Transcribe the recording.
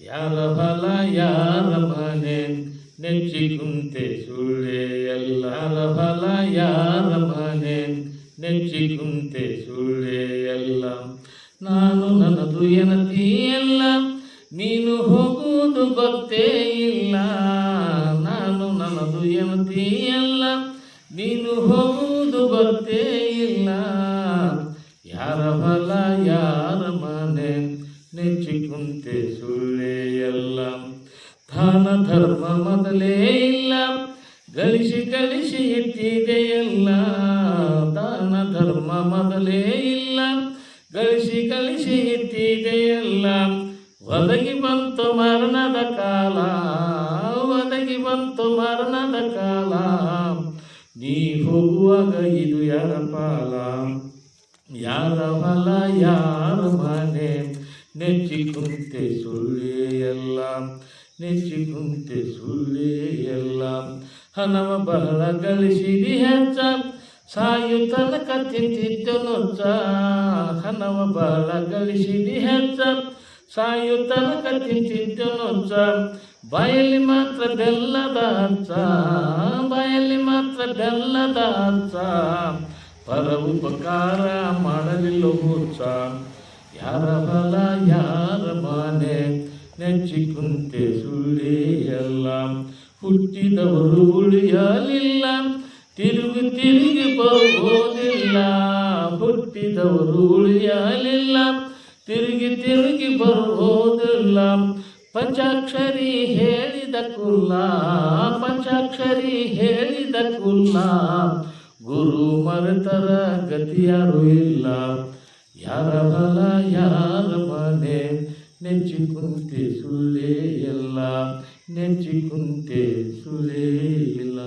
ಯಾರ ಬಲ, ಯಾರ ಮನೆ? ನೆಚ್ಚಿ ಕುಂತೆ ಸುಳ್ಳೆ ಎಲ್ಲರ ಫಲ ಯಾರ ಮನೆ? ಎಲ್ಲ. ನಾನು ನನ್ನದು ಎಲ್ಲ ನೀನು ಹೋಗುವುದು ಗೊತ್ತೇ ಇಲ್ಲ. ನಾನು ನನ್ನದು ಎಲ್ಲ ನೀನು ಹೋಗುವುದು ಗೊತ್ತೇ ಇಲ್ಲ. ಯಾರ ಬಲ, ಯಾರ ಮನೆ? ನೆಚ್ಚಿಕುಂತೆ ಸುಳ್ಳೆ ದಾನ ಧರ್ಮ ಮೊದಲೇ ಇಲ್ಲ. ಗಳಿಸಿ ಗಳಿಸಿ ಎಲ್ಲ. ದಾನ, ಧರ್ಮ ಮೊದಲೇ ಇಲ್ಲ. ಗಳಿಸಿ ಗಳಿಸಿ ಎಲ್ಲ. ಒದಗಿ ಬಂತು ಮರಣದ ಕಾಲ. ಒದಗಿ ಬಂತು ಮರಣದ ಕಾಲ. ನೀ ಹೋಗುವಾಗ ಇದು ಯಾರ ಪಾಲ? ಯಾರ ಹೊಲ ಯಾರ ಮನೆ? ನೆಚ್ಚಿ ಕುಂತೆ ಸುಳ್ಳೇ ಎಲ್ಲ. ನೆಚ್ಚಿ ಕುಂತೆ ಸುಳ್ಳೆ ಎಲ್ಲ ಹಣವ ಬಹಳ ಗಳಿಸಿದಿ ಹೆಚ್ಚ ಸಾಯು ತನಕ ತಿಂತಿದ್ದು ನೊಚ್ಚ ಹಣವ ಬಹಳ ಗಳಿಸಿದಿ ಹೆಚ್ಚ ಸಾಯು ತನಕ ತಿಂತಿದ್ದು ನೊಚ್ಚ ಬಾಯಲ್ಲಿ ಮಾತ್ರ ಬೆಲ್ಲದ ಹಚ್ಚ ಬಾಯಲ್ಲಿ ಮಾತ್ರ ಬೆಲ್ಲದ ಹಚ್ಚ ಪರ ಉಪಕಾರ ಮಾಡಲಿಲ್ಲ ಹುಚ್ಚ ಯಾರ ಫಲ ಯಾರ ಮನೆ ನೆಚ್ಚಿ ಕುಂತೆ ಸುಳ್ಳಿ ಎಲ್ಲ ಹುಟ್ಟಿದವರು ಉಳಿಯಲಿಲ್ಲ, ತಿರುಗಿ ತಿರುಗಿ ಬರುವುದಿಲ್ಲ, ಹುಟ್ಟಿದವರು ಉಳಿಯಲಿಲ್ಲ, ತಿರುಗಿ ತಿರುಗಿ ಬರುವುದಿಲ್ಲ. ಪಂಚಾಕ್ಷರಿ ಹೇಳಿದ ಕುಲ್ಲ, ಪಂಚಾಕ್ಷರಿ ಹೇಳಿದ ಕುಲ್ಲ, ಗುರು ಮರೆತರ ಗತಿಯಾರು ಇಲ್ಲ. ಯಾರ ಬಲ, ಯಾರ ನೆಚ್ಚಿ ಕುಂತೆ ಸುಳ್ಳೇ ಎಲ್ಲ ನೆಚ್ಚಿ ಕುಂತೆ ಸುಳ್ಳೇ ಇಲ್ಲ